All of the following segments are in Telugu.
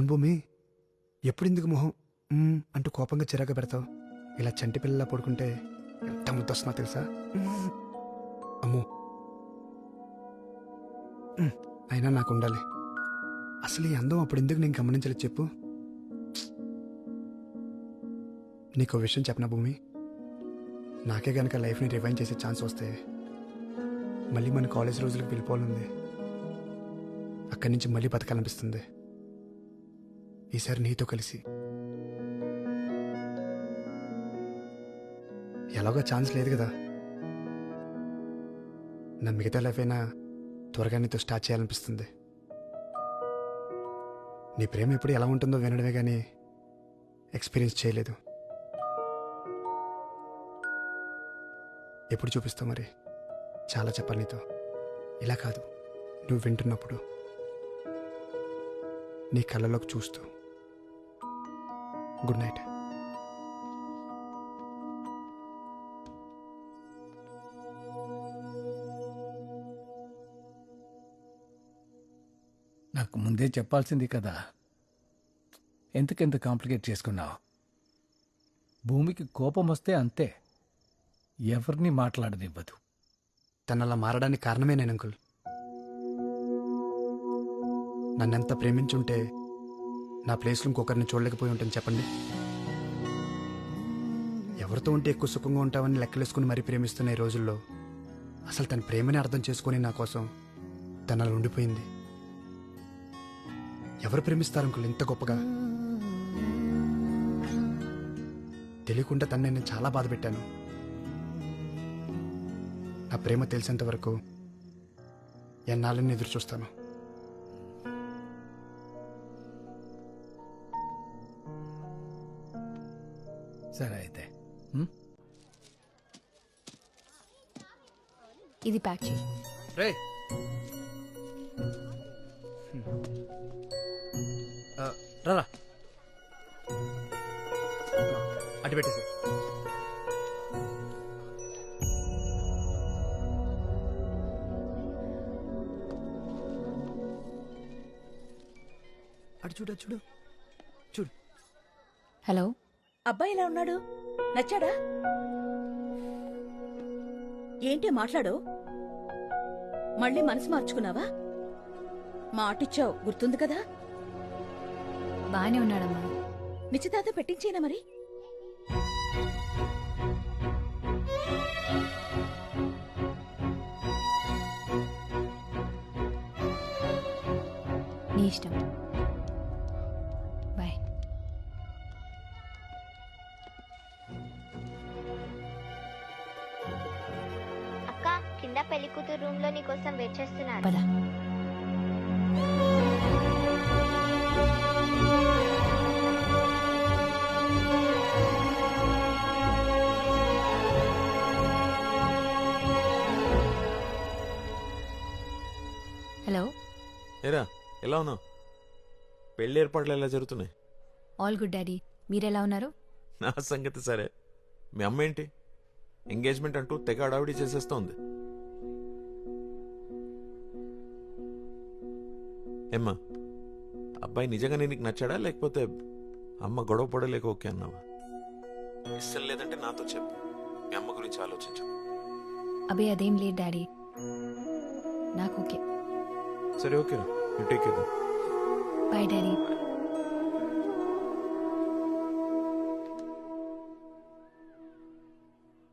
అవును భూమి. ఎప్పుడు ఎందుకు మొహం? మ్మ్ అంటూ కోపంగా చిరాకు పెడతావు. ఇలా చంటి పిల్లలా పడుకుంటే ఎంత ముద్దొస్తున్నా తెలుసా? మ్మ్. అమ్మో. మ్మ్. అయినా నాకు ఉండాలి అసలు ఈ అందం అప్పుడు ఎందుకు నేను గమనించలేదు చెప్పు. నీకు ఓ విషయం చెప్పనా భూమి? నాకే గనక లైఫ్ని రివైండ్ చేసే ఛాన్స్ వస్తే మళ్ళీ మన కాలేజ్ రోజులకు వెళ్ళిపోవాలంది. అక్కడి నుంచి మళ్ళీ బతకాలనిపిస్తుంది. ఈసారి నీతో కలిసి. ఎలాగో ఛాన్స్ లేదు కదా. నా మిగతా లైఫ్ అయినా త్వరగా నీతో స్టార్ట్ చేయాలనిపిస్తుంది. నీ ప్రేమ ఎప్పుడు ఎలా ఉంటుందో వినడమే కానీ ఎక్స్పీరియన్స్ చేయలేదు. ఎప్పుడు చూపిస్తావు మరి? చాలా చెప్పాలి నీతో. ఇలా కాదు. నువ్వు వింటున్నప్పుడు. నీ కళ్ళలోకి చూస్తూ. Good night. నాకు ముందే చెప్పాల్సింది కదా. ఎందుకెంత కాంప్లికేట్ చేసుకున్నావు? భూమికి కోపం వస్తే అంతే. ఎవరిని మాట్లాడనివ్వదు. తను అలా మారడానికి కారణమే నేను అంకుల్? నన్నెంత ప్రేమించుంటే నా ప్లేస్లో ఇంకొకరిని చూడలేకపోయి ఉంటాను చెప్పండి. ఎవరితో ఉంటే ఎక్కువ సుఖంగా ఉంటామని లెక్కలేసుకుని మరీ ప్రేమిస్తున్న ఈ రోజుల్లో అసలు తన ప్రేమని అర్థం చేసుకొని నా కోసం తన అలా ఉండిపోయింది. ఎవరు ప్రేమిస్తారు అంకుల్? ఇంత గొప్పగా? తెలియకుండా తను నేను చాలా బాధ పెట్టాను. నా ప్రేమ తెలిసేంత వరకు ఎన్నాళ్ళని ఎదురు చూస్తాను. సరే అయితే? ఇది ప్యాక్ చేయి. రే రారా అటు పెట్టేసి అటు చూడు చూడు. చూడు. హలో? అబ్బాయి ఎలా ఉన్నాడు? నచ్చాడా? ఏంటి మాట్లాడు? మళ్ళీ మనసు మార్చుకున్నావా? మాటిచ్చావు గుర్తుంది కదా? బాగానే ఉన్నాడమ్మా. నిశ్చితార్థం పెట్టించేనా మరి? నీ ఇష్టం. రూమ్లో నీకోసం వెయిట్ చేస్తున్నారు పద. హలో. ఏరా ఎలా ఉన్నావు? పెళ్ళి ఏర్పాట్లు ఎలా జరుగుతున్నాయి? All good daddy. మీరెలా ఉన్నారు? నా సంగతి సరే. మీ అమ్మ ఏంటి? ఎంగేజ్మెంట్ అంటూ తెగ అడావిడి చేసేస్తోంది. ఏమ్మా? అబ్బాయి నిజంగానే నీకు నచ్చాడా లేకపోతే అమ్మ గొడవ పడలేక ఓకే అన్నావా? ఇష్టం లేదంటే నాతో చెప్పు. మీ అమ్మ గురించి ఆలోచించు. అబే అదేం లేదు డాడీ. నాకు ఓకే. సరే ఓకేరా you take care bye daddy.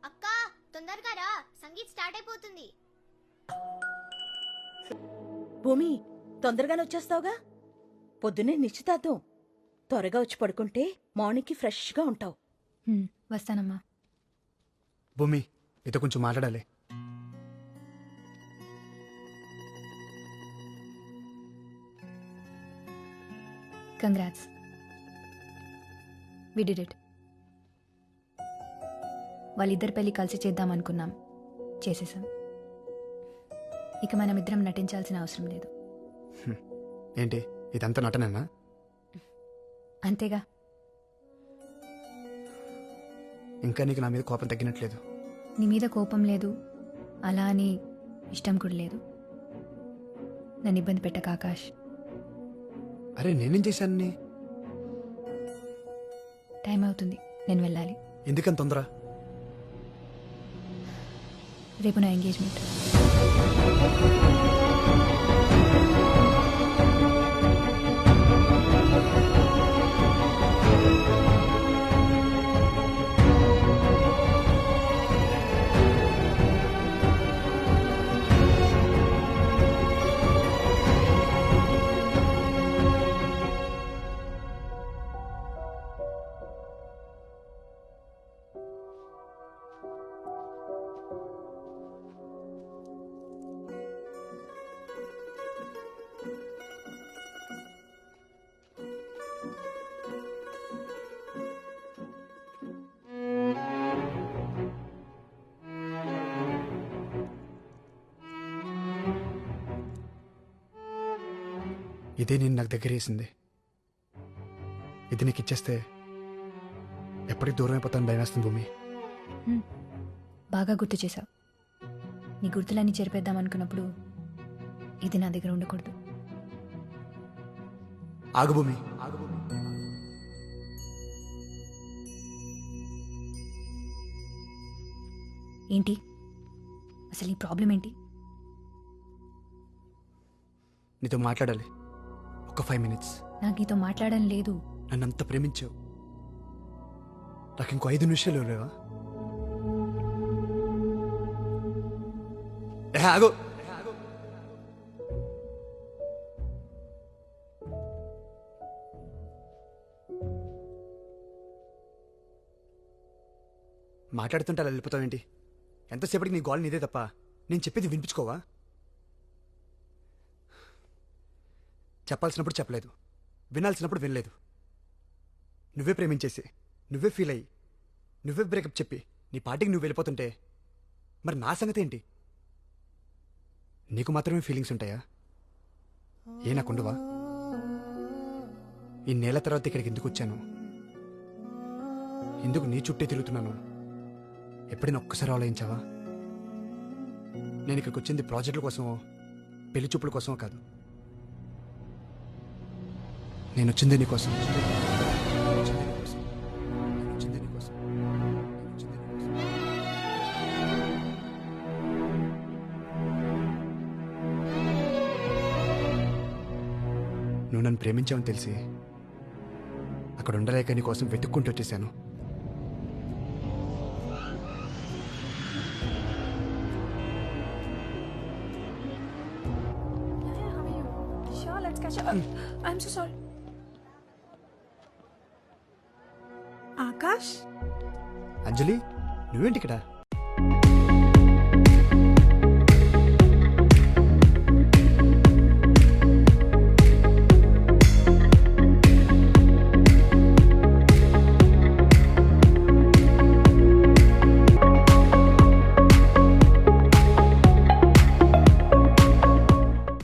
అక్క తొందరగా రా. సంగీత్ స్టార్ట్ అయిపోతుంది. భూమి తొందరగానే వచ్చేస్తావుగా? పొద్దున్నే నిశ్చితార్థం. త్వరగా వచ్చి పడుకుంటే మార్నింగ్కి ఫ్రెష్గా ఉంటావు. హ్మ్, వస్తానమ్మా. భూమి మీతో కొంచెం మాట్లాడాలి. కంగ్రాట్స్ వి డిడ్ ఇట్ వాళ్ళిద్దరి పెళ్ళి కలిసి చేద్దాం అనుకున్నాం చేసేసాం. ఇక మనం ఇద్దరం నటించాల్సిన అవసరం లేదు. ఏంటి ఇదంతా నటనేనా? అంతేగా. ఇంకా నీకు నా మీద కోపం తగ్గినట్లేదు? నీ మీద కోపం లేదు. అలా అని ఇష్టం కూడా లేదు. నన్ను ఇబ్బంది పెట్టక ఆకాష్. అరే నేనేం చేశాను టైం అవుతుంది నేను వెళ్ళాలి. ఎందుకని తొందర? రేపు నా ఎంగేజ్మెంట్. ఇదే నేను నాకు దగ్గర వేసింది. ఇది నీకు ఇచ్చేస్తే ఎప్పటికి దూరం అయిపోతాను భయం వేస్తుంది భూమి. బాగా గుర్తు చేశావు. నీ గుర్తులన్నీ చెరిపేద్దాం అనుకున్నప్పుడు ఇది నా దగ్గర ఉండకూడదు. ఆగు భూమి. ఆగు భూమి ఏంటి? అసలు ఈ ప్రాబ్లం ఏంటి? నీతో మాట్లాడాలి. ఒక ఫైవ్ మినిట్స్ నాకు నీతో మాట్లాడడం లేదు. నన్ను అంత ప్రేమించావు. నాకు ఇంకో ఐదు నిమిషాలు లేవా? ఆగు. మాట్లాడుతుంటే అలా వెళ్ళిపోతావేంటి? ఎంతసేపటికి నీ గోల్ నీదే తప్ప? నేను చెప్పేది వినిపించుకోవా? చెప్పాల్సినప్పుడు చెప్పలేదు. వినాల్సినప్పుడు వినలేదు. నువ్వే ప్రేమించేసి నువ్వే ఫీల్ అయ్యి నువ్వే బ్రేకప్ చెప్పి నీ పార్టీకి నువ్వు వెళ్ళిపోతుంటే మరి నా సంగతి ఏంటి? నీకు మాత్రమే ఫీలింగ్స్ ఉంటాయా? ఏ నాకుండవా ఈ నెల తర్వాత ఇక్కడికి ఎందుకు వచ్చాను? ఎందుకు నీ చుట్టే తిరుగుతున్నాను? ఎప్పుడైనా ఒక్కసారి ఆలోచించావా? నేను ఇక్కడికి వచ్చింది ప్రాజెక్టుల కోసమో పెళ్ళి చూపుల కోసమో కాదు. నేను వచ్చింది నీకోసం. నువ్వు నన్ను ప్రేమించావని తెలిసి అక్కడ ఉండలేక నీ కోసం వెతుక్కుంటూ వచ్చేసాను up. I'm so sorry. Akash? అంజలి నువ్వేంటి ఇక్కడ?